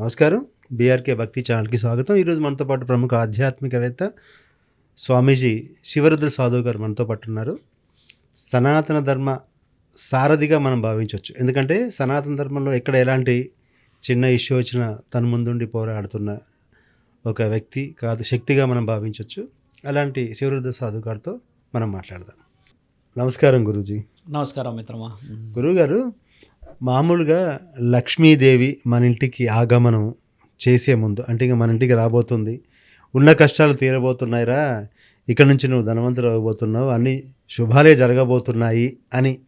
నమస్కారం. బీఆర్కే భక్తి ఛానల్కి స్వాగతం. ఈరోజు మనతో పాటు ప్రముఖ ఆధ్యాత్మికవేత్త స్వామీజీ శివరుద్ర సాధువు గారు మనతో పాటు ఉన్నారు. సనాతన ధర్మ సారథిగా మనం భావించవచ్చు. ఎందుకంటే సనాతన ధర్మంలో ఎక్కడ ఎలాంటి చిన్న ఇష్యూ వచ్చినా తన ముందుండి పోరాడుతున్న ఒక వ్యక్తి కాదు శక్తిగా మనం భావించవచ్చు. అలాంటి శివరుద్ర సాధు గారితో మనం మాట్లాడదాం. నమస్కారం గురూజీ. నమస్కారం మిత్రమా. గురువుగారు మామూలుగా లక్ష్మీదేవి మన ఇంటికి ఆగమనం చేసే ముందు అంటే ఇక మన ఇంటికి రాబోతుంది. ఉన్న కష్టాలు తీరబోతున్నాయిరా ఇక్కడ నుంచి నువ్వు ధనవంతులు అవ్వబోతున్నావు అన్ని శుభాలే జరగబోతున్నాయి అని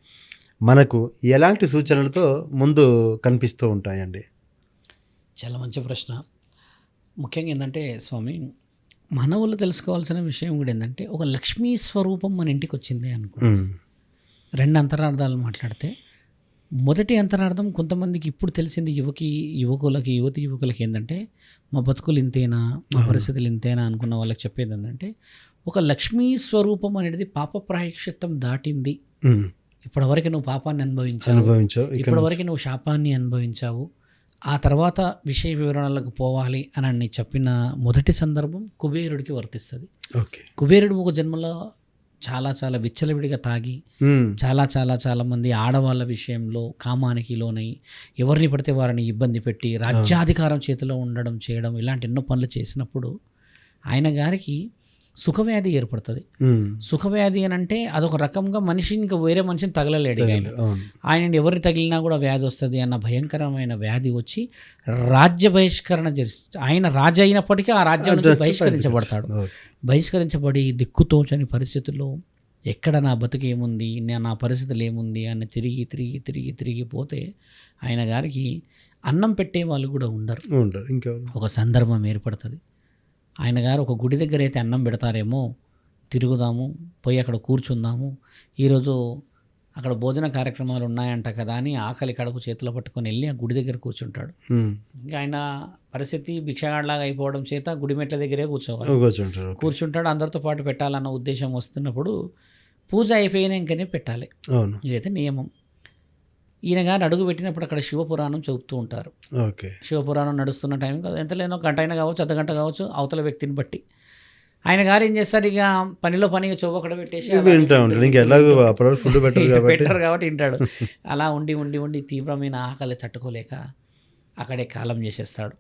మనకు ఎలాంటి సూచనలతో ముందు కనిపిస్తూ ఉంటాయండి. చాలా మంచి ప్రశ్న. ముఖ్యంగా ఏంటంటే స్వామి మనవులు తెలుసుకోవాల్సిన విషయం కూడా ఏంటంటే ఒక లక్ష్మీ స్వరూపం మన ఇంటికి వచ్చింది అనుకో రెండు అంతరార్థాలు మాట్లాడితే మొదటి అంతరార్థం కొంతమందికి ఇప్పుడు తెలిసింది యువకి యువకులకి యువతి యువకులకి ఏంటంటే మా బతుకులు ఇంతేనా? మా పరిస్థితులు ఇంతేనా? అనుకున్న వాళ్ళకి చెప్పేది ఏంటంటే ఒక లక్ష్మీ స్వరూపం అనేది పాప ప్రాయశ్చిత్తం దాటింది. ఇప్పటివరకు నువ్వు పాపాన్ని అనుభవించావు. అనుభవించావు. ఇప్పటివరకు నువ్వు శాపాన్ని అనుభవించావు. ఆ తర్వాత విషయ వివరణలకు పోవాలి అని చెప్పిన మొదటి సందర్భం కుబేరుడికి వర్తిస్తుంది. కుబేరుడు ఒక జన్మలో చాలా చాలా విచ్చలవిడిగా తాగి చాలా చాలా చాలా మంది ఆడవాళ్ళ విషయంలో కామానికి లోనై ఎవరిని పడితే వారిని ఇబ్బంది పెట్టి రాజ్యాధికారం చేతిలో ఉండడం చేయడం ఇలాంటి ఎన్నో పనులు చేసినప్పుడు ఆయన గారికి సుఖవ్యాధి ఏర్పడుతుంది. సుఖవ్యాధి అని అంటే అదొక రకంగా మనిషి ఇంకా వేరే మనిషిని తగలలేడు ఆయన ఆయన ఎవరు తగిలినా కూడా వ్యాధి వస్తుంది అన్న భయంకరమైన వ్యాధి వచ్చి రాజ్య బహిష్కరణ ఆయన రాజు అయినప్పటికీ ఆ రాజ్యం నుంచి బహిష్కరించబడతాడు. బహిష్కరించబడి దిక్కుతోచని పరిస్థితుల్లో ఎక్కడ నా బతుకు ఏముంది నా నా పరిస్థితులు ఏముంది అని తిరిగి తిరిగి తిరిగి తిరిగి పోతే ఆయన గారికి అన్నం పెట్టే వాళ్ళు కూడా ఉండరు. ఉండరు. ఇంకా ఒక సందర్భం ఏర్పడుతుంది. ఆయన గారు ఒక గుడి దగ్గర అయితే అన్నం పెడతారేమో తిరుగుదాము పోయి అక్కడ కూర్చుందాము. ఈరోజు అక్కడ భోజన కార్యక్రమాలు ఉన్నాయంట కదా అని ఆకలి కడుపు చేతిలో పట్టుకొని వెళ్ళి ఆ గుడి దగ్గర కూర్చుంటాడు. ఇంకా ఆయన పరిస్థితి భిక్షగాడిలాగా అయిపోవడం చేత గుడి మెట్ల దగ్గరే కూర్చోవాలి. కూర్చుంటారు ఓకే. కూర్చుంటాడు అందరితో పాటు పెట్టాలన్న ఉద్దేశం వస్తున్నప్పుడు పూజ అయిపోయినాకనే పెట్టాలి. అవును. ఇదైతే నియమం. ఈయన గారు అడుగు పెట్టినప్పుడు అక్కడ శివపురాణం చెబుతూ ఉంటారు. ఓకే. శివపురాణం నడుస్తున్న టైం కాదు. ఎంత లేనో గంట అయినా కావచ్చు అర్ధ గంట కావచ్చు అవతల వ్యక్తిని బట్టి. ఆయన గారు ఏం చేస్తారు? ఇక పనిలో పనిగా చొవ్వ అక్కడ పెట్టేసి ఫుడ్ పెట్టరు కాబట్టి. వింటాడు అలా ఉండి ఉండి ఉండి తీవ్రమైన ఆకలి తట్టుకోలేక అక్కడే కాలం చేసేస్తాడు.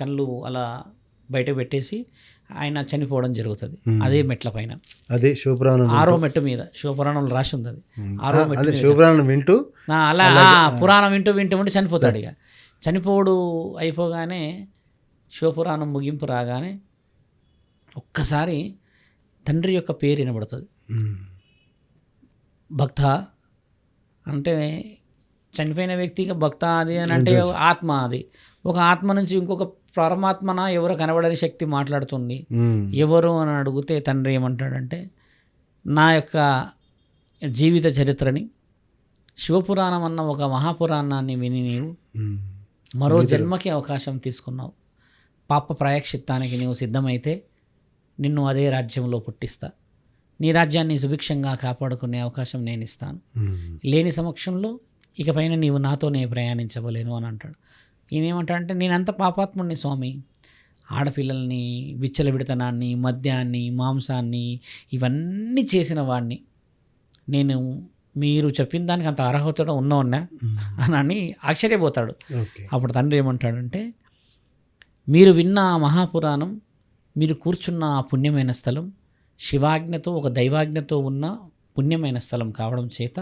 కళ్ళు అలా బయట పెట్టేసి ఆయన చనిపోవడం జరుగుతుంది. అదే మెట్ల పైన. అదే శివపురాణం ఆరో మెట్టు మీద శివపురాణంలో రాసి ఉంది అది ఆరో మెట్టు శివపురాణం వింటూ? అలా పురాణం వింటూ వింటూ ఉండి చనిపోతాడు ఇక. చనిపోడు అయిపోగానే శివపురాణం ముగింపు రాగానే ఒక్కసారి తండ్రి యొక్క పేరు వినబడుతుంది. భక్త అంటే చనిపోయిన వ్యక్తికి భక్త అది అని అంటే ఆత్మ అది. ఒక ఆత్మ నుంచి ఇంకొక పరమాత్మన ఎవరో కనబడని శక్తి మాట్లాడుతుంది? ఎవరు అని అడిగితే తండ్రి ఏమంటాడంటే నా యొక్క జీవిత చరిత్రని శివపురాణం అన్న ఒక మహాపురాణాన్ని విని నీవు మరో జన్మకి అవకాశం తీసుకున్నావు. పాప ప్రాయశ్చిత్తానికి నీవు సిద్ధమైతే నిన్ను అదే రాజ్యంలో పుట్టిస్తా. నీ రాజ్యాన్ని సుభిక్షంగా కాపాడుకునే అవకాశం నేను ఇస్తాను. లేని సమక్షంలో ఇకపైన నీవు నాతోనే ప్రయాణించవలేను అని అంటాడు. ఈయన ఏమంటాడంటే నేనంత పాపాత్ముడిని స్వామి. ఆడపిల్లల్ని విచ్చలవిడతనాన్ని మద్యాన్ని మాంసాన్ని ఇవన్నీ చేసిన వాడిని నేను మీరు చెప్పిన దానికి అంత అర్హతలో ఉన్నవన్నా అని అని ఆశ్చర్యపోతాడు. అప్పుడు తండ్రి ఏమంటాడంటే మీరు విన్న మహాపురాణం మీరు కూర్చున్న ఆ పుణ్యమైన స్థలం శివాజ్ఞతో ఒక దైవాజ్ఞతో ఉన్న పుణ్యమైన స్థలం కావడం చేత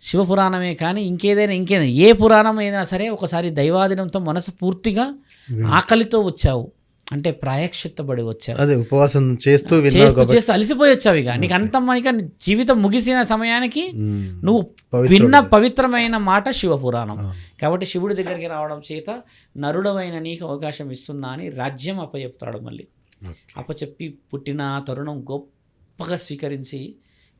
శివపురాణమే కానీ ఇంకేదైనా ఇంకేదైనా ఏ పురాణం అయినా సరే ఒకసారి దైవాధీనంతో మనసు పూర్తిగా ఆకలితో వచ్చావు. అంటే ప్రాయశ్చిత్తబడి వచ్చావు. అదే ఉపవాసం చేస్తూ చేస్తూ చేస్తూ అలసిపోయి వచ్చావు ఇక. నీకు అంత మనకి జీవితం ముగిసిన సమయానికి నువ్వు. విన్న పవిత్రమైన మాట శివపురాణం. కాబట్టి శివుడి దగ్గరికి రావడం చేత నరుడమైన నీకు అవకాశం ఇస్తున్నా అని రాజ్యం అప్పచెప్తాడు మళ్ళీ. అప్పచెప్పి పుట్టిన తరుణం గొప్పగా స్వీకరించి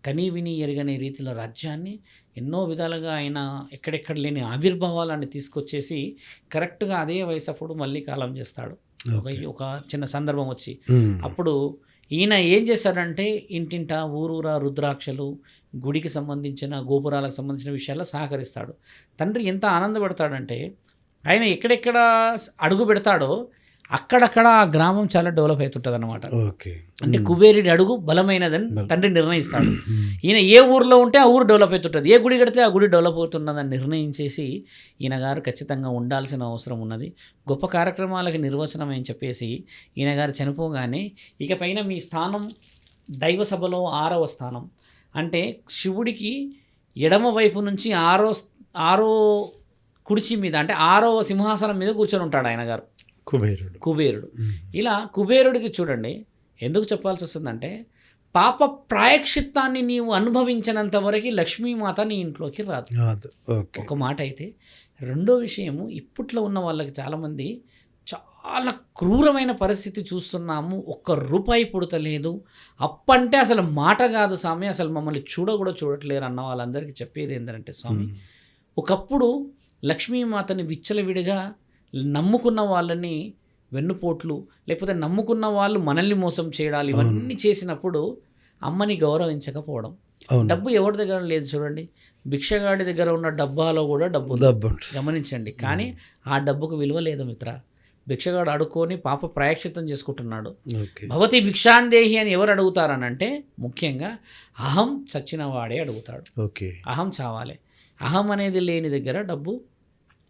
కనీ విని ఎరగని రీతిలో రాజ్యాన్ని ఎన్నో విధాలుగా ఆయన ఎక్కడెక్కడ లేని ఆవిర్భావాలను తీసుకొచ్చేసి కరెక్ట్గా అదే వయసు అప్పుడు మళ్ళీ కాలం చేస్తాడు. ఒక చిన్న సందర్భం వచ్చి. అప్పుడు ఈయన ఏం చేశాడంటే ఇంటింట ఊరూరా రుద్రాక్షలు గుడికి సంబంధించిన గోపురాలకు సంబంధించిన విషయాల్లో సహకరిస్తాడు. తండ్రి ఎంత ఆనందపడతాడంటే ఆయన ఎక్కడెక్కడ అడుగు పెడతాడో అక్కడక్కడ ఆ గ్రామం చాలా డెవలప్ అవుతుంటుంది అనమాట ఓకే. అంటే కుబేరుడి అడుగు బలమైనదని తండ్రి నిర్ణయిస్తాడు. ఈయన ఏ ఊర్లో ఉంటే ఆ ఊరు డెవలప్ అవుతుంటుంది. ఏ గుడి కడితే ఆ గుడి డెవలప్ అవుతున్నదని నిర్ణయించేసి ఈయన గారు ఖచ్చితంగా ఉండాల్సిన అవసరం ఉన్నది. గొప్ప కార్యక్రమాలకి నిర్వచనం అని చెప్పేసి ఈయన గారు చనిపోగానే ఇక పైన మీ స్థానం దైవ సభలో ఆరవ స్థానం. అంటే శివుడికి ఎడమ వైపు నుంచి ఆరో ఆరో కుడిచి మీద అంటే ఆరో సింహాసనం మీద కూర్చొని ఉంటాడు ఆయన గారు. కుబేరుడు. కుబేరుడు. ఇలా కుబేరుడికి చూడండి ఎందుకు చెప్పాల్సి వస్తుందంటే పాప ప్రాయశ్చిత్తాన్ని నీవు అనుభవించినంత వరకు లక్ష్మీమాత నీ ఇంట్లోకి రాదు. ఒక మాట అయితే రెండో విషయము ఇప్పట్లో ఉన్న వాళ్ళకి చాలామంది చాలా క్రూరమైన పరిస్థితి చూస్తున్నాము ఒక్క రూపాయి పుడతలేదు అప్పంటే అసలు మాట కాదు స్వామి అసలు మమ్మల్ని చూడ కూడా చూడట్లేరు అన్న వాళ్ళందరికీ చెప్పేది ఏంటంటే స్వామి. ఒకప్పుడు లక్ష్మీమాతని విచ్చలవిడిగా నమ్ముకున్న వాళ్ళని వెన్నుపోట్లు లేకపోతే నమ్ముకున్న వాళ్ళు మనల్ని మోసం చేయడాలు ఇవన్నీ చేసినప్పుడు అమ్మని గౌరవించకపోవడం. డబ్బు ఎవరి దగ్గర లేదు చూడండి. భిక్షగాడి దగ్గర ఉన్న డబ్బాలో కూడా డబ్బు. డబ్బు గమనించండి. కానీ ఆ డబ్బుకు విలువ లేదు మిత్ర. భిక్షగాడు అడుక్కొని పాప ప్రాయశ్చిత్తం చేసుకుంటున్నాడు. భవతి భిక్షాందేహి అని ఎవరు అడుగుతారనంటే ముఖ్యంగా అహం చచ్చిన వాడే అడుగుతాడు. ఓకే. అహం చావాలి. అహం అనేది లేని దగ్గర డబ్బు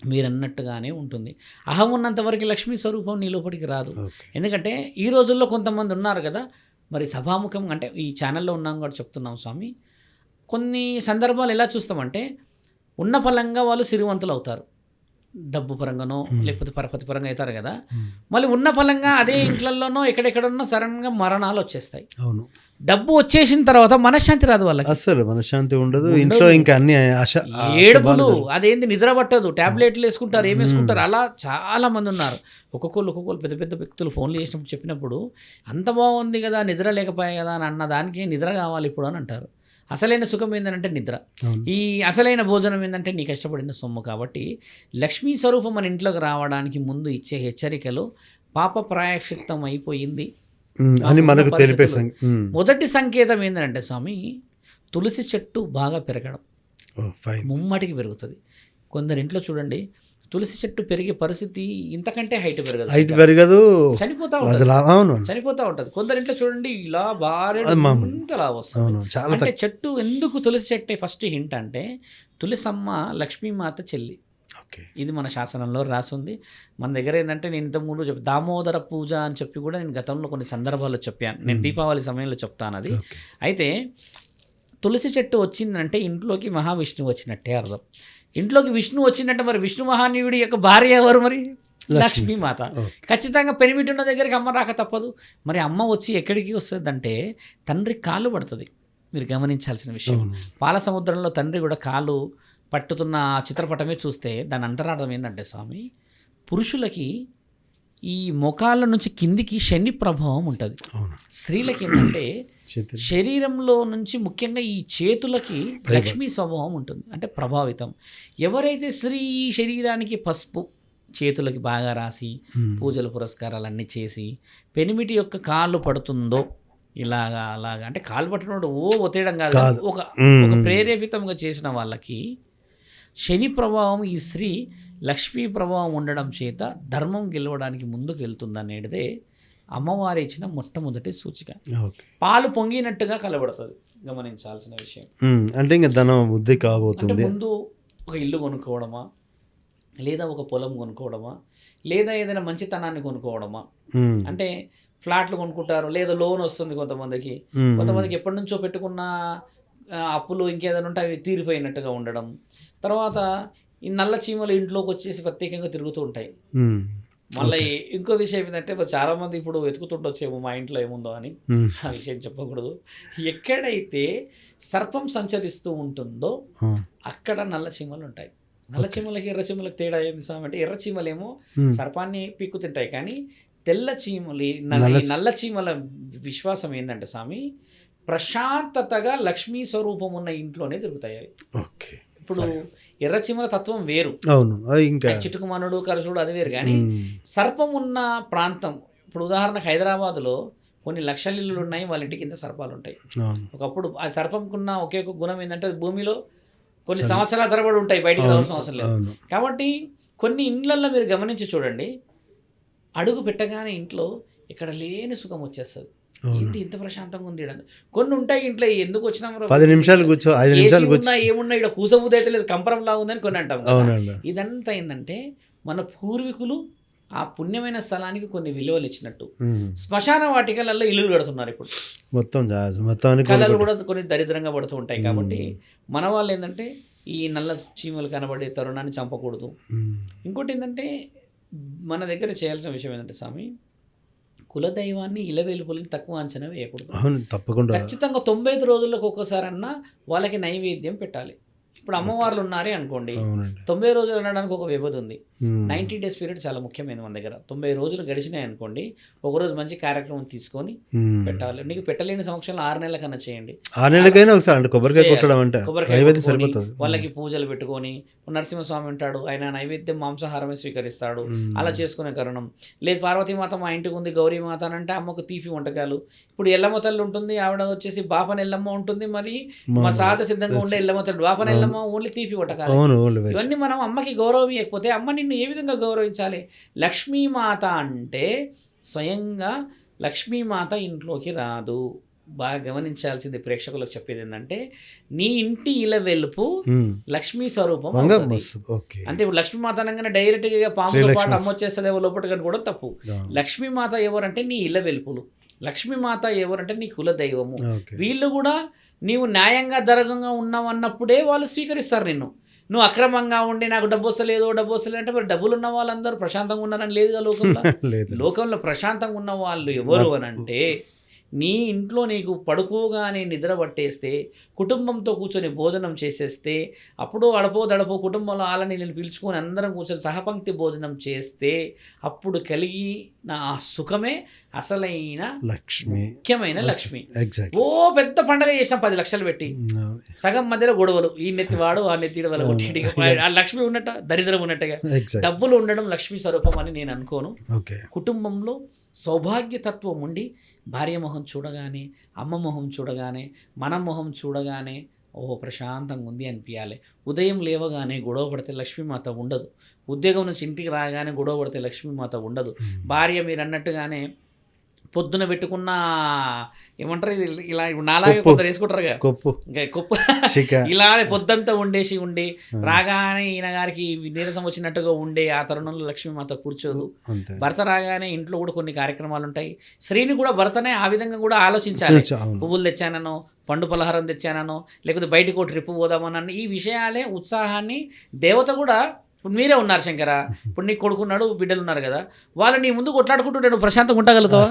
మీరన్నట్టుగానే ఉంటుంది. అహం ఉన్నంతవరకు లక్ష్మీ స్వరూపం నీ లోపలికి రాదు. ఎందుకంటే ఈ రోజుల్లో కొంతమంది ఉన్నారు కదా మరి సభాముఖం అంటే ఈ ఛానల్లో ఉన్నాం కూడా చెప్తున్నాం స్వామి. కొన్ని సందర్భాలు ఎలా చూస్తామంటే ఉన్న ఫలంగా వాళ్ళు సిరివంతులు అవుతారు. డబ్బు పరంగానో లేకపోతే పరపతి పరంగా అవుతారు కదా. మళ్ళీ ఉన్న ఫలంగా అదే ఇంట్లలోనో ఎక్కడెక్కడున్నో సడన్గా మరణాలు వచ్చేస్తాయి. అవును. డబ్బు వచ్చేసిన తర్వాత మనశ్శాంతి రాదు వాళ్ళకి. అసలు మనశ్శాంతి ఉండదు. ఇంట్లో ఇంకా అన్ని ఏడుపులు అదేంది నిద్ర పట్టదు. టాబ్లెట్లు వేసుకుంటారు ఏం వేసుకుంటారు? అలా చాలా మంది ఉన్నారు. ఒక్కొక్కరు ఒక్కొక్కరు పెద్ద పెద్ద వ్యక్తులు ఫోన్లు చేసినప్పుడు చెప్పినప్పుడు అంత బాగుంది కదా నిద్ర లేకపోయా కదా అని అన్న దానికి నిద్ర కావాలి ఇప్పుడు అని అంటారు. అసలైన సుఖం ఏంటంటే నిద్ర. ఈ అసలైన భోజనం ఏంటంటే నీ కష్టపడిన సొమ్ము కాబట్టి లక్ష్మీ స్వరూపం మన ఇంట్లోకి రావడానికి ముందు ఇచ్చే హెచ్చరికలు పాప ప్రాయశ్చిత్తం అయిపోయింది. అని మనకు తెలిపే. మొదటి సంకేతం ఏంటంటే స్వామి తులసి చెట్టు బాగా పెరగడం. ముమ్మటికి పెరుగుతుంది. కొందరి ఇంట్లో చూడండి తులసి చెట్టు పెరిగే పరిస్థితి ఇంతకంటే హైట్ పెరగదు. హైట్ పెరగదు. చనిపోతా ఉంటుంది. చనిపోతా ఉంటుంది. కొందరి ఇంట్లో చూడండి ఇలా భారీ. ఇంత అవును చాలా అంటే చెట్టు ఎందుకు తులసి చెట్టే ఫస్ట్ హింట్ అంటే తులసమ్మ లక్ష్మీమాత చెల్లి. ఇది మన శాసనంలో రాసింది. మన దగ్గర ఏంటంటే నేను ఇంతకుముందు చెప్పి దామోదర పూజ అని చెప్పి కూడా నేను గతంలో కొన్ని సందర్భాల్లో చెప్పాను నేను దీపావళి సమయంలో చెప్తాను అది అయితే తులసి చెట్టు వచ్చిందంటే ఇంట్లోకి మహావిష్ణువు వచ్చినట్టే అర్థం. ఇంట్లోకి విష్ణువు వచ్చిందంటే మరి విష్ణు మహానీయుడి యొక్క భార్య ఎవరు మరి? లక్ష్మీమాత. ఖచ్చితంగా పెనిమిటి ఉన్న దగ్గరికి అమ్మ రాక తప్పదు. మరి అమ్మ వచ్చి ఎక్కడికి వస్తుందంటే తండ్రి కాలు పడుతుంది. మీరు గమనించాల్సిన విషయం. పాల సముద్రంలో తండ్రి కూడా కాలు పట్టుతున్న ఆ చిత్రపటమే చూస్తే దాని అంతరార్థం ఏంటంటే స్వామి పురుషులకి ఈ మొఖాల నుంచి కిందికి శని ప్రభావం ఉంటుంది. స్త్రీలకి ఏంటంటే శరీరంలో నుంచి ముఖ్యంగా ఈ చేతులకి లక్ష్మీ స్వభావం ఉంటుంది అంటే ప్రభావితం. ఎవరైతే స్త్రీ ఈ శరీరానికి పసుపు చేతులకి బాగా రాసి. పూజలు పురస్కారాలు అన్నీ చేసి పెనిమిటి యొక్క కాళ్ళు పడుతుందో ఇలాగా అలాగా అంటే కాళ్ళు పట్టినప్పుడు ఓ ఒత్తేయడం కాదు. ఒక ప్రేరేపితంగా చేసిన వాళ్ళకి శని ప్రభావం ఈ స్త్రీ లక్ష్మీ ప్రభావం ఉండడం చేత ధర్మం గెలవడానికి ముందుకు వెళ్తుంది అనేటిదే అమ్మవారి ఇచ్చిన మొట్టమొదటి సూచిక. పాలు పొంగినట్టుగా కలబడుతుంది గమనించాల్సిన విషయం. అంటే ఇంకా ధనం అంటే కాబోతుంది. ముందు ఒక ఇల్లు కొనుక్కోవడమా? లేదా ఒక పొలం కొనుక్కోవడమా? లేదా ఏదైనా మంచితనాన్ని కొనుక్కోవడమా? అంటే ఫ్లాట్లు కొనుక్కుంటారు లేదా లోన్ వస్తుంది కొంతమందికి. కొంతమందికి ఎప్పటి నుంచో పెట్టుకున్న అప్పులు ఇంకేదైనా ఉంటే అవి తీరిపోయినట్టుగా ఉండడం. తర్వాత ఈ నల్ల చీమలు ఇంట్లోకి వచ్చేసి ప్రత్యేకంగా తిరుగుతూ ఉంటాయి. మళ్ళీ ఇంకో విషయం ఏంటంటే చాలా మంది ఇప్పుడు వెతుకుతుండొచ్చేమో మా ఇంట్లో ఏముందో అని. ఆ విషయం చెప్పకూడదు. ఎక్కడైతే సర్పం సంచరిస్తూ ఉంటుందో అక్కడ నల్ల చీమలు ఉంటాయి. నల్ల చీమలకి ఎర్ర చీమలకు తేడా ఏంది స్వామి అంటే ఎర్ర చీమలేమో సర్పాన్ని పీక్కు తింటాయి. కానీ తెల్ల చీమలు నల్ల చీమల విశ్వాసం ఏంటంటే స్వామి ప్రశాంతతగా లక్ష్మీ స్వరూపం ఉన్న ఇంట్లోనే తిరుగుతాయి అవి. ఓకే. ఇప్పుడు ఎర్ర చీమల తత్వం వేరు. అవును ఇంకా చిటుకుమనుడు కరచుడు అది వేరు. కానీ సర్పం ఉన్న ప్రాంతం ఇప్పుడు ఉదాహరణకు హైదరాబాదులో కొన్ని లక్షల ఇల్లులు ఉన్నాయి వాళ్ళ ఇంటి కింద సర్పాలు ఉంటాయి. ఒకప్పుడు ఆ సర్పంకున్న ఒకే ఒక గుణం ఏంటంటే అది భూమిలో కొన్ని సంవత్సరాల తరబడి ఉంటాయి బయటికి రావాల్సిన అవసరం లేదు. కాబట్టి కొన్ని ఇండ్లల్లో మీరు గమనించి చూడండి అడుగు పెట్టగానే ఇంట్లో ఇక్కడ లేని సుఖం వచ్చేస్తుంది. ఏంటి ఇంత ప్రశాంతంగా ఉంది? కొన్ని ఉంటాయి ఇంట్లో ఎందుకు వచ్చినాం రా? పది నిమిషాలు కూర్చో ఐదు నిమిషాలు కూర్చో ఏమున్నా ఇక్కడ కూసబుద్ధి అయితే లేదు కంపరం లాగా ఉందని కొన్ని అంటాం ఇదంతా ఏంటంటే మన పూర్వీకులు ఆ పుణ్యమైన స్థలానికి కొన్ని విలువలు ఇచ్చినట్టు. శ్మశాన వాటికలలో ఇల్లులు కడుతున్నారు ఇప్పుడు మొత్తం మొత్తం కళలు. కూడా కొన్ని దరిద్రంగా పడుతూ ఉంటాయి కాబట్టి మన వాళ్ళు ఏంటంటే ఈ నల్ల చీమలు కనబడే తరుణాన్ని చంపకూడదు. ఇంకోటి ఏంటంటే మన దగ్గర చేయాల్సిన విషయం ఏంటంటే స్వామి కులదైవాన్ని ఇలవెలుపులని తక్కువ అంచనా వేయకూడదు. అవును తప్పకుండా. ఖచ్చితంగా తొంభై ఐదు రోజులకు ఒక్కసారన్నా వాళ్ళకి నైవేద్యం పెట్టాలి. ఇప్పుడు అమ్మవార్లు ఉన్నారే అనుకోండి తొంభై రోజులు అనడానికి ఒక వ్యవధి ఉంది ఉమ్. నైంటీ డేస్ పీరియడ్ చాలా ముఖ్యమైనది మన దగ్గర తొంభై రోజులు గడిచినాయి అనుకోండి ఒకరోజు మంచి కార్యక్రమం తీసుకొని. పెట్టాలి నీకు పెట్టలేని సమక్షంలో ఆరు నెలల కన్నా చేయండి ఆరు నెలలకైనా ఒకసారి కొబ్బరికాయ. కొట్టడం అంటే సరిపోతుంది వాళ్ళకి పూజలు పెట్టుకొని నరసింహస్వామి ఉంటాడు ఆయన నైవేద్యం మాంసాహారమే స్వీకరిస్తాడు. అలా చేసుకునే కరుణం లేదు పార్వతీమాత మా ఇంటికి ఉంది గౌరీమాత అని అంటే అమ్మకు తీపి వంటకాలు ఇప్పుడు ఎల్లమ్మ తల్లి ఉంటుంది ఆవిడ వచ్చేసి బాపన ఎల్లమ్మ ఉంటుంది మరి మా. సహజ సిద్ధంగా ఉండే ఎల్లమ్మ తల్లి బాపన ఎల్లమ్మ ఓన్లీ తీపి వంటకాలు. ఇవన్నీ మనం అమ్మకి గౌరవం ఇవ్వకపోతే అమ్మ నిన్ను ఏ విధంగా గౌరవించాలి? లక్ష్మీమాత అంటే స్వయంగా లక్ష్మీమాత ఇంట్లోకి రాదు. బాగా గమనించాల్సింది ప్రేక్షకులకు చెప్పేది ఏంటంటే నీ ఇంటి ఇల వెలుపు. లక్ష్మీ స్వరూపం అంటే ఇప్పుడు లక్ష్మీమాత అనగానే డైరెక్ట్గా పాముతో. పాటు అమ్మ వచ్చేస్తుందేమో లోపలికి అనుకోవడం తప్పు. లక్ష్మీమాత ఎవరంటే నీ ఇళ్ళ వెలుపులు. లక్ష్మీమాత ఎవరంటే నీ కుల దైవము. వీళ్ళు కూడా నీవు న్యాయంగా ధరగంగా ఉన్నావు అన్నప్పుడే వాళ్ళు స్వీకరిస్తారు నిన్ను. నువ్వు అక్రమంగా ఉండి నాకు డబ్బు వస్తలేదు డబ్బు వస్తలేదు అంటే మరి డబ్బులు ఉన్న వాళ్ళందరూ ప్రశాంతంగా ఉన్నారని లేదుగా లోకంలో? లేదు. లోకంలో ప్రశాంతంగా ఉన్న వాళ్ళు ఎవరు అని అంటే నీ ఇంట్లో నీకు పడుకోగానే నిద్ర పట్టేస్తే కుటుంబంతో కూర్చొని భోజనం చేసేస్తే అప్పుడు అడపో దడపో కుటుంబంలో ఆలని నేను పిలుచుకొని అందరం కూర్చొని సహపంక్తి భోజనం చేస్తే అప్పుడు కలిగిన ఆ సుఖమే అసలైన లక్ష్మి. ముఖ్యమైన లక్ష్మి. ఓ పెద్ద పండగ చేసాం పది లక్షలు పెట్టి. సగం మధ్యలో గొడవలు. ఈ నెత్తివాడు ఆ నెత్తిడి వల్ల కొట్టి ఆ లక్ష్మి ఉన్నట్ట దరిద్రం ఉన్నట్టుగా. డబ్బులు ఉండడం లక్ష్మీ స్వరూపం అని నేను అనుకోను. కుటుంబంలో సౌభాగ్యతత్వం ఉండి భార్య మొహం చూడగానే అమ్మ మొహం చూడగానే మన మొహం చూడగానే ఓ ప్రశాంతంగా ఉంది అనిపించాలి ఉదయం లేవగానే గొడవ పడితే లక్ష్మీమాత ఉండదు. ఉద్యోగం నుంచి ఇంటికి రాగానే గొడవ పడితే లక్ష్మీమాత ఉండదు. భార్య మీరు అన్నట్టుగానే పొద్దున పెట్టుకున్న ఏమంటారు ఇది ఇలా ఇప్పుడు నాలాగే కొప్పు. కొందరు వేసుకుంటారుగా కొప్పు. కుప్ప. ఇలా పొద్దంతా ఉండేసి ఉండి రాగానే ఈయన గారికి నీరసం వచ్చినట్టుగా ఉండే ఆ తరుణంలో లక్ష్మీమాత కూర్చోదు. అంతే. భర్త రాగానే ఇంట్లో కూడా కొన్ని కార్యక్రమాలు ఉంటాయి. స్త్రీని కూడా భర్తనే ఆ విధంగా కూడా ఆలోచించాలి. పువ్వులు తెచ్చానో పండు పలహారం తెచ్చానో లేకపోతే బయటకు ట్రిప్ పోదామనని ఈ విషయాలే ఉత్సాహాన్ని దేవత కూడా ఇప్పుడు మీరే ఉన్నారు శంకర. ఇప్పుడు నీ కొడుకున్నాడు బిడ్డలు ఉన్నారు కదా. వాళ్ళు నీ ముందు కొట్లాడుకుంటుంటే నువ్వు ప్రశాంతంగా ఉండగలుగుతావా.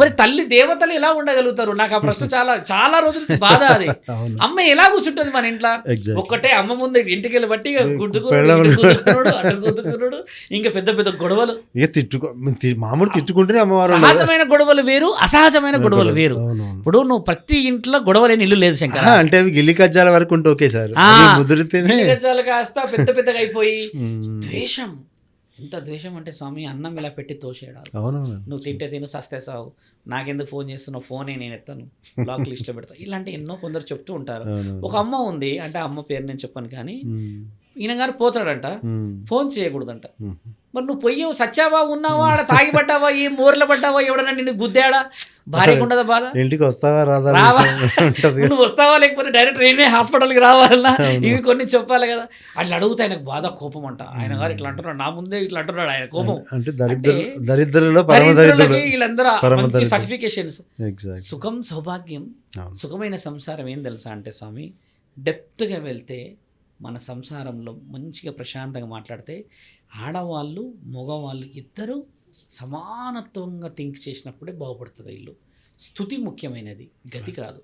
మరి తల్లి దేవతలు ఎలా ఉండగలుగుతారు? నాకు ఆ ప్రశ్న చాలా చాలా రోజుల బాధ అది. అమ్మ ఎలా కూర్చుంటుంది మన ఇంట్లో? ఒక్కటే అమ్మ ముందు ఇంటికి వెళ్ళి బట్టి గుద్దుకున్నాడు అటు గుద్దుకున్నాడు ఇంకా పెద్ద పెద్ద గొడవలు. తిట్టుకో మామూలు తిట్టుకుంటేనే అమ్మవారు. సహజమైన గొడవలు వేరు అసహజమైన గొడవలు వేరు. ఇప్పుడు నువ్వు ప్రతి ఇంట్లో గొడవ లేని ఇల్లు లేదు శంకర. అంటే అవి గిల్లి కజ్జాల వరకు ఉంటే ఓకే సార్. ముదిరితేనే గజాలు కాస్త పెద్ద పెద్దగా అయిపోయి. ద్వేషం ఎంత ద్వేషం అంటే స్వామి అన్నం ఇలా పెట్టి తోసేయడాలు. నువ్వు తింటే తిను సస్తే సావు నాకెందుకు ఫోన్ చేస్తున్నావు? ఫోనే నేను ఎత్తాను. బ్లాక్ లిస్ట్లో పెడతా. ఇలాంటి ఎన్నో కొందరు చెప్తూ ఉంటారు. ఒక అమ్మ ఉంది. అంటే అమ్మ పేరు నేను చెప్పాను కానీ. ఈయన గారు పోతాడంట. ఫోన్ చేయకూడదంట. మరి నువ్వు పొయ్యి సచ్చావా ఉన్నావా ఆడ తాగి పడ్డావా ఏ మూరలు పడ్డావా ఎవడన్నా నిన్ను గుద్దాడా? భార్యకు ఉండదా బాధ? ఇంటికి వస్తావా రాదా రావా? నువ్వు వస్తావా లేకపోతే డైరెక్ట్ నేనే హాస్పిటల్కి రావాలన్నా. ఇవి కొన్ని చెప్పాలి కదా. అట్లా అడిగితే ఆయనకు బాధ కోపం అంట. ఆయన గారు ఇట్లా అంటున్నాడు నా ముందే ఇట్లా అంటున్నాడు ఆయన కోపం. అంటే దరిద్ర దరిద్రులలో వీళ్ళందరూ మంచి. సర్టిఫికేషన్స్ సుఖం సౌభాగ్యం సుఖమైన సంసారం ఏం తెలుసా అంటే స్వామి? డెప్త్గా వెళ్తే మన సంసారంలో మంచిగా ప్రశాంతంగా మాట్లాడితే ఆడవాళ్ళు మగవాళ్ళు ఇద్దరు సమానత్వంగా థింక్ చేసినప్పుడే బాగుపడుతుంది ఇల్లు. స్థుతి ముఖ్యమైనది. గతి కాదు.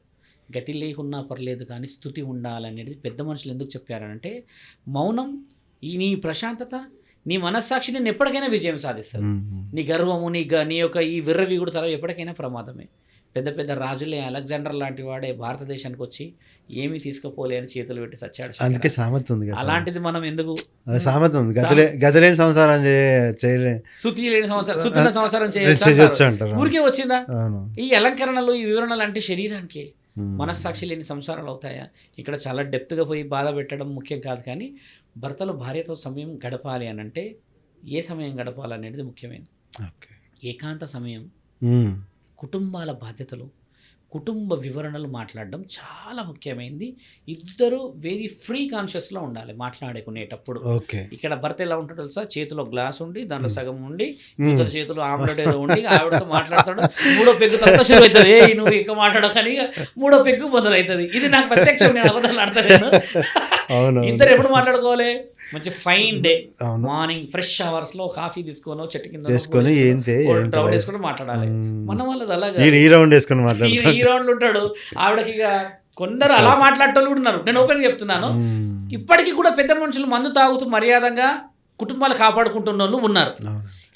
గతి లేకున్నా పర్లేదు కానీ స్థుతి ఉండాలనేది పెద్ద మనుషులు ఎందుకు చెప్పారనంటే మౌనం ఈ నీ ప్రశాంతత నీ మనస్సాక్షి నేను ఎప్పటికైనా విజయం సాధిస్తుంది ఉమ్. నీ గర్వము నీ గ- నీ యొక్క ఈ విర్రవీగుడు తల ఎప్పటికైనా ప్రమాదమే. పెద్ద పెద్ద రాజులే అలెగ్జాండర్ లాంటి వాడే భారతదేశానికి వచ్చి ఏమీ తీసుకుపోలే అని చేతులు పెట్టి సచ్చాడు. అందుకే సామెత ఉంది అలాంటిది మనం ఎందుకు? సామెత ఉంది. గదిలే గదిలేని సంసారం చేయలే. శృతి లేని సంవత్సరం శృతిన సంవత్సరం చేయొచ్చు ఊరికే వచ్చిందా? ఈ అలంకరణలు ఈ వివరణలు అంటే శరీరానికి. మనస్సాక్షి లేని సంసారాలు అవుతాయా? ఇక్కడ చాలా డెప్త్గా పోయి బాధ పెట్టడం ముఖ్యం కాదు కానీ భర్తలు భార్యతో సమయం గడపాలి అని అంటే ఏ సమయం గడపాలనేది ముఖ్యమైనది. ఏకాంత సమయం. కుటుంబాల బాధ్యతలు కుటుంబ వివరణలు మాట్లాడడం చాలా ముఖ్యమైనది ఇద్దరు వెరీ ఫ్రీ కాన్షియస్లో ఉండాలి మాట్లాడుకునేటప్పుడు. ఓకే. ఇక్కడ భర్త ఎలా ఉంటాడు తెలుసా? చేతిలో గ్లాస్ ఉండి దాంట్లో సగం ఉండి ఇద్దరు చేతులు ఆమ్లెట్ ఏదో ఉండి ఆవిడతో మాట్లాడతాడు. మూడో పెగ్గు తర్వాత షురు అవుతుంది. ఏ నువ్వు ఎక్కువ మాట్లాడకని మూడో పెగ్గు మొదలవుతుంది. ఇది నాకు ప్రత్యక్షం నేను అబద్ధాలు ఆడతాను ఇద్దరు ఎప్పుడు మాట్లాడుకోవాలి? మంచి ఫైన్ డే మార్నింగ్ ఫ్రెష్ అవర్స్లో కాఫీ తీసుకోనో చెట్టు కింద చేసుకొని ఏంటి? రౌండ్? వేసుకొని మాట్లాడాలి. మన వాళ్ళది అలాగా. ఈ రౌండ్ వేసుకొని ఈ రౌండ్ ఉంటాడు. ఆవిడకి ఇక కొందరు అలా మాట్లాడేటోళ్ళు కూడా ఉన్నారు. నేను ఓపెన్ చెప్తున్నాను. ఇప్పటికీ కూడా పెద్ద మనుషులు మందు తాగుతూ మర్యాదగా కుటుంబాలు కాపాడుకుంటున్న వాళ్ళు ఉన్నారు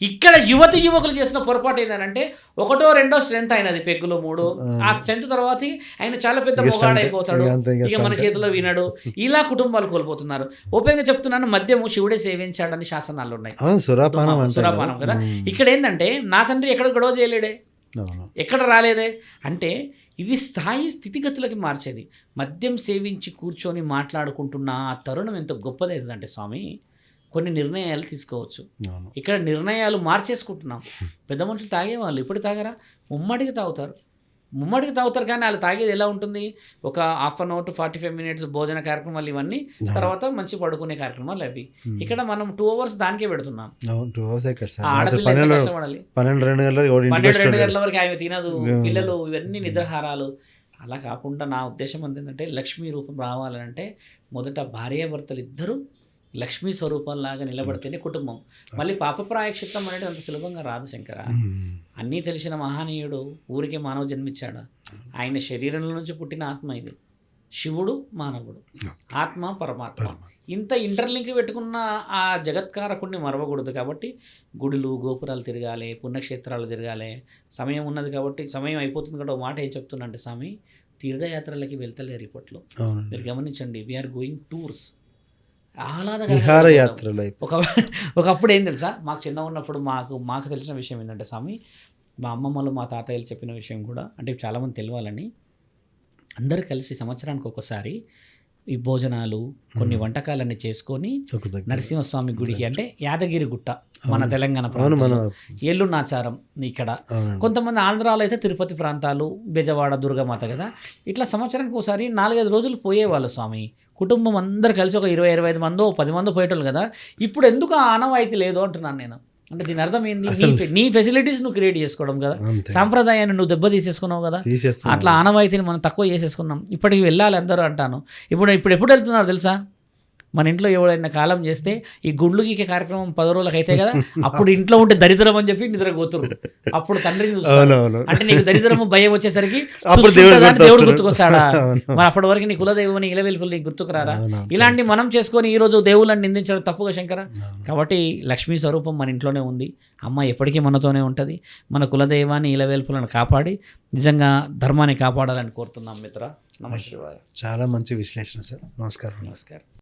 ఇక్కడ యువతి యువకులు చేసిన పొరపాటు ఏంటంటే ఒకటో రెండో స్ట్రెంత్ అయినది పెగ్గులు మూడు. ఆ. స్ట్రెంత్ తర్వాత ఆయన చాలా పెద్ద ఇక మొగాడు stunt. అయిపోతాడు. ఇక మన. చేతిలో వినడు ఇలా కుటుంబాలు కోల్పోతున్నారు. ఓపెన్గా చెప్తున్నాను మద్యము శివుడే సేవించాడని శాసనాలు ఉన్నాయి. సురాపానం సురాపానం కదా? ఇక్కడ ఏంటంటే నా తండ్రి ఎక్కడ గొడవ చేయలేడే? ఎక్కడ రాలేదే? అంటే ఇది స్థాయి స్థితిగతులకి మార్చేది. మద్యం సేవించి కూర్చొని మాట్లాడుకుంటున్న ఆ తరుణం ఎంత గొప్పదైందంటే స్వామి కొన్ని నిర్ణయాలు తీసుకోవచ్చు. ఇక్కడ నిర్ణయాలు మార్చేసుకుంటున్నాం. పెద్ద మనుషులు తాగేవాళ్ళు ఇప్పుడు తాగరా? ముమ్మడికి తాగుతారు. ముమ్మడికి తాగుతారు కానీ వాళ్ళు తాగేది ఎలా ఉంటుంది? ఒక half an hour to forty five minutes భోజన కార్యక్రమాలు ఇవన్నీ తర్వాత మంచి పడుకునే కార్యక్రమాలు అవి. ఇక్కడ మనం టూ అవర్స్ దానికే పెడుతున్నాం. పన్నెండు రెండు గంటల వరకు ఆమె తినదు పిల్లలు ఇవన్నీ నిద్రాహారాలు. అలా కాకుండా నా ఉద్దేశం ఏంటంటే లక్ష్మీ రూపం రావాలంటే మొదట భార్యాభర్తలు ఇద్దరు లక్ష్మీ స్వరూపంలాగా నిలబడితేనే కుటుంబం. మళ్ళీ పాప ప్రాయక్షిత్తం అనేది అంత సులభంగా రాదు శంకర. అన్నీ తెలిసిన మహనీయుడు ఊరికే మానవ జన్మించాడా ఆయన శరీరంలో నుంచి పుట్టిన ఆత్మ ఇది. శివుడు మానవుడు. ఆత్మ పరమాత్మ. ఇంత ఇంటర్లింక్ పెట్టుకున్న ఆ జగత్కారకుడిని మరవకూడదు కాబట్టి గుడులు గోపురాలు తిరగాలి పుణ్యక్షేత్రాలు తిరగాలి. సమయం ఉన్నది కాబట్టి సమయం అయిపోతుంది కాబట్టి ఒక మాట ఏం చెప్తున్నా అంటే స్వామి తీర్థయాత్రలకి వెళ్తలేరు ఇప్పట్లో మీరు గమనించండి వీఆర్ గోయింగ్ టూర్స్ ఆహ్లాదకరంగా ఒక ఒకప్పుడు ఏం తెలుసా? మాకు చిన్న ఉన్నప్పుడు మాకు మాకు తెలిసిన విషయం ఏంటంటే స్వామి మా అమ్మమ్మలు మా తాతయ్యలు చెప్పిన విషయం కూడా అంటే చాలామంది తెలియాలని అందరూ కలిసి సంవత్సరానికి ఒకసారి ఈ భోజనాలు కొన్ని వంటకాలన్నీ చేసుకొని. నరసింహస్వామి గుడికి అంటే యాదగిరి గుట్ట మన తెలంగాణ ప్రాంతంలో. ఏళ్ళున్నాచారం ఇక్కడ. కొంతమంది ఆంధ్రాలో అయితే తిరుపతి ప్రాంతాలు బెజవాడ దుర్గమాత కదా. ఇట్లా సంవత్సరానికి ఒకసారి నాలుగైదు రోజులు పోయేవాళ్ళు స్వామి. కుటుంబం అందరు కలిసి ఒక ఇరవై ఇరవై ఐదు మందో పది మందో పోయేటోళ్ళు కదా. ఇప్పుడు ఎందుకు ఆనవాయితీ లేదు అంటున్నాను నేను. అంటే దీని అర్థం ఏంది? నీ ఫెసిలిటీస్ నువ్వు క్రియేట్ చేసుకోవడం కదా. సాంప్రదాయాన్ని నువ్వు దెబ్బ తీసేసుకున్నావు కదా. అట్లా ఆనవాయితీని మనం తక్కువ చేసేసుకున్నాం. ఇప్పటికి వెళ్ళాలి అందరూ అంటాను. ఇప్పుడు ఇప్పుడు ఎప్పుడు వెళ్తున్నారు తెలుసా? మన ఇంట్లో ఎవరైనా కాలం చేస్తే ఈ గుండ్లు గీకే కార్యక్రమం పది రోజులకు అయితే కదా అప్పుడు ఇంట్లో ఉంటే దరిద్రం అని చెప్పి నిద్ర పోతురు అప్పుడు తండ్రిని అవునవును. అంటే నీకు దరిద్రము భయం వచ్చేసరికి దేవుడు. గుర్తుకొస్తాడా. మరి అప్పటి వరకు నీ కులదేవుని ఇలవెల్పులు నీకు గుర్తుకురారా. ఇలాంటి మనం చేసుకొని ఈ రోజు దేవుళ్ళని నిందించడం తప్పుగా శంకర. కాబట్టి లక్ష్మీ స్వరూపం మన ఇంట్లోనే ఉంది. అమ్మ ఎప్పటికీ మనతోనే ఉంటుంది. మన కులదైవాన్ని ఇలవేల్పులను కాపాడి నిజంగా ధర్మాన్ని కాపాడాలని కోరుతున్నాం మిత్ర. నమస్తే చాలా మంచి విశ్లేషణ సార్. నమస్కారం. నమస్కారం.